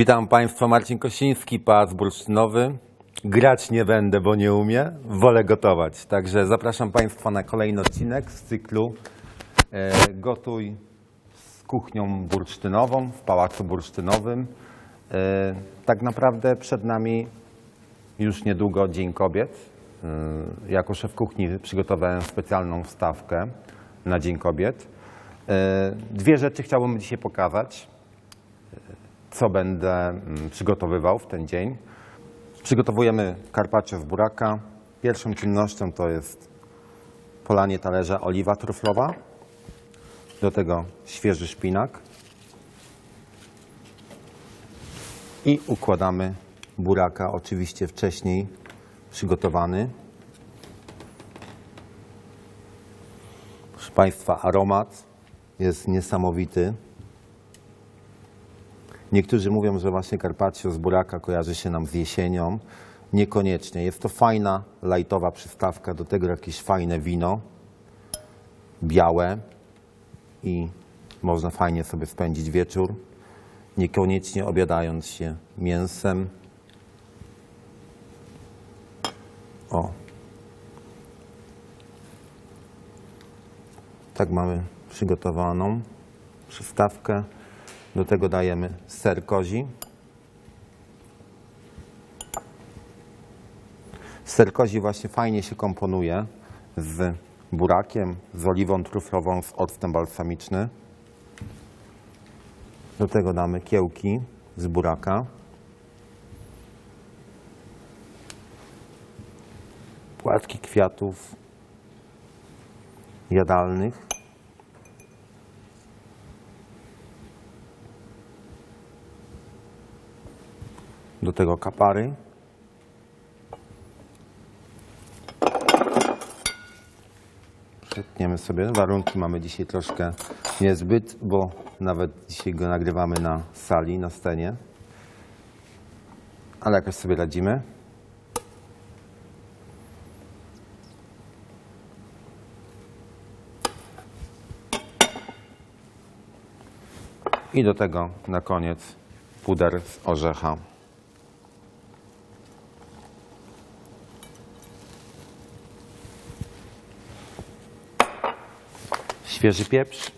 Witam Państwa, Marcin Kosiński, Pałac Bursztynowy. Grać nie będę, bo nie umiem, wolę gotować. Także zapraszam Państwa na kolejny odcinek z cyklu e, Gotuj z kuchnią bursztynową w Pałacu Bursztynowym. E, tak naprawdę przed nami już niedługo Dzień Kobiet. E, Jako szef kuchni przygotowałem specjalną wstawkę na Dzień Kobiet. Dwie rzeczy chciałbym dzisiaj pokazać co będę mm, przygotowywał w ten dzień. Przygotowujemy carpaccio z buraka. Pierwszą czynnością to jest polanie talerza oliwa truflowa. Do tego świeży szpinak. I układamy buraka, oczywiście wcześniej przygotowany. Proszę Państwa, aromat jest niesamowity. Niektórzy mówią, że właśnie carpaccio z buraka kojarzy się nam z jesienią. Niekoniecznie. Jest to fajna, lajtowa przystawka, do tego jakieś fajne wino, białe i można fajnie sobie spędzić wieczór, niekoniecznie obiadając się mięsem. O. Tak mamy przygotowaną przystawkę. Do tego dajemy ser kozi. Ser kozi właśnie fajnie się komponuje z burakiem, z oliwą truflową, z octem balsamiczny. Do tego damy kiełki z buraka. Płatki kwiatów jadalnych. Do tego kapary. Przetniemy sobie. Warunki mamy dzisiaj troszkę niezbyt, bo nawet dzisiaj go nagrywamy na sali, na scenie. Ale jakoś sobie radzimy. I do tego na koniec puder z orzecha. Świeży pieprz.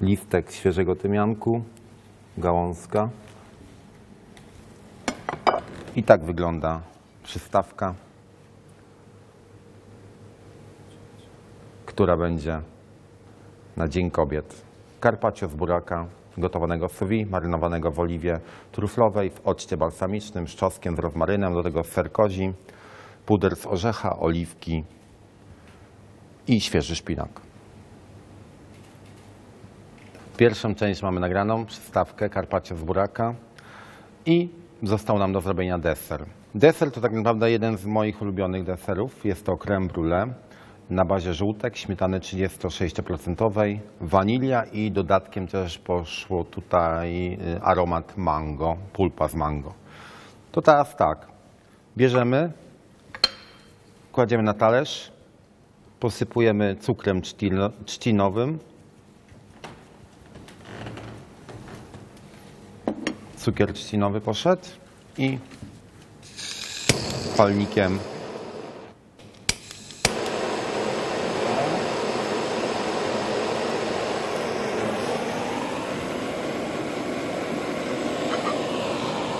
Listek świeżego tymianku. Gałązka. I tak wygląda przystawka, która będzie na Dzień Kobiet. Carpaccio z buraka, gotowanego w sous marynowanego w oliwie truflowej, w occie balsamicznym, z czosnkiem, z rozmarynem, do tego ser kozi, puder z orzecha, oliwki i świeży szpinak. Pierwszą część mamy nagraną, przystawkę carpaccio z buraka i został nam do zrobienia deser. Deser to tak naprawdę jeden z moich ulubionych deserów. Jest to creme brulee na bazie żółtek, śmietany 36%, wanilia i dodatkiem też poszło tutaj y, aromat mango, pulpa z mango. To teraz tak, bierzemy, kładziemy na talerz, posypujemy cukrem trzcino- trzcinowym, cukier trzcinowy poszedł i palnikiem.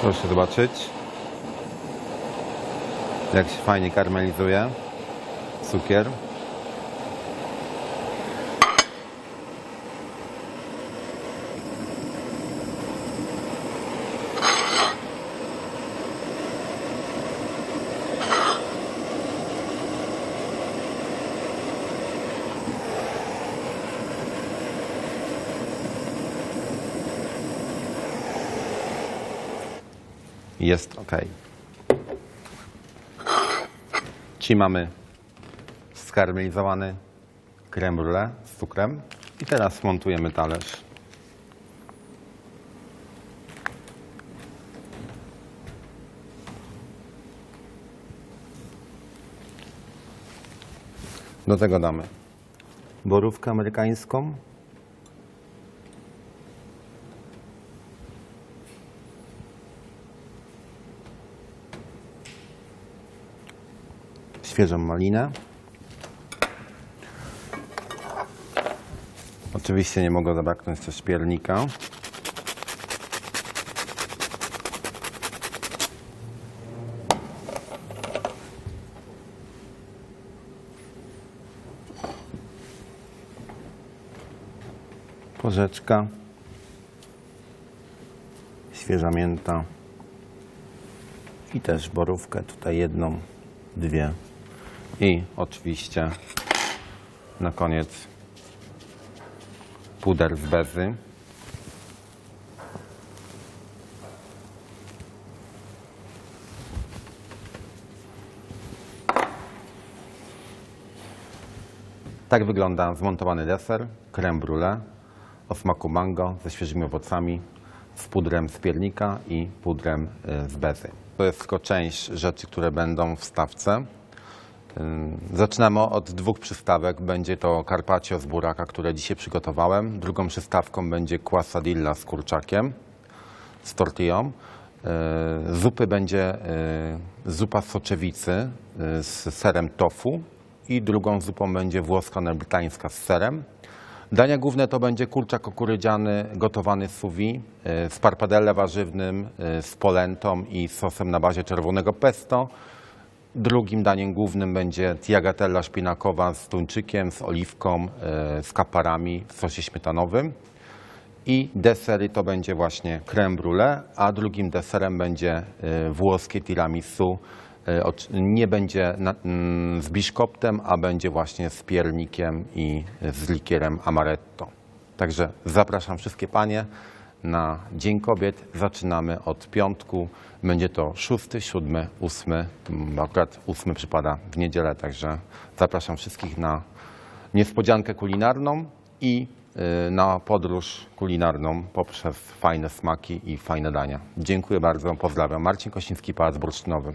Proszę zobaczyć, jak się fajnie karmelizuje cukier. Jest ok. Czyli mamy skarmelizowany creme brulee z cukrem. I teraz montujemy talerz. Do tego damy borówkę amerykańską, świeżą malinę. Oczywiście nie mogło zabraknąć też piernika. Porzeczka. Świeża mięta. I też borówkę, tutaj jedną, dwie. I oczywiście na koniec puder z bezy. Tak wygląda zmontowany deser, creme brulee o smaku mango ze świeżymi owocami, z pudrem z piernika i pudrem y, z bezy. To jest tylko część rzeczy, które będą w stawce. Zaczynamy od dwóch przystawek. Będzie to carpaccio z buraka, które dzisiaj przygotowałem. Drugą przystawką będzie quesadilla z kurczakiem, z tortillą. Yy, Zupy będzie yy, zupa soczewicy yy, z serem tofu i drugą zupą będzie włoska neapolitańska z serem. Dania główne to będzie kurczak kukurydziany gotowany sous vide, z parpadelle warzywnym, z polentą i sosem na bazie czerwonego pesto. Drugim daniem głównym będzie tiagatella szpinakowa z tuńczykiem, z oliwką, e, z kaparami w sosie śmietanowym. I desery to będzie właśnie creme brulee, a drugim deserem będzie e, włoskie tiramisu. E, Nie będzie mm, z biszkoptem, a będzie właśnie z piernikiem i z likierem amaretto. Także zapraszam wszystkie panie na Dzień Kobiet. Zaczynamy od piątku. Będzie to szósty, siódmy, ósmy. Mm, Akurat ósmy przypada w niedzielę, także zapraszam wszystkich na niespodziankę kulinarną i y, na podróż kulinarną poprzez fajne smaki i fajne dania. Dziękuję bardzo, pozdrawiam. Marcin Kosiński, Pałac Bursztynowy.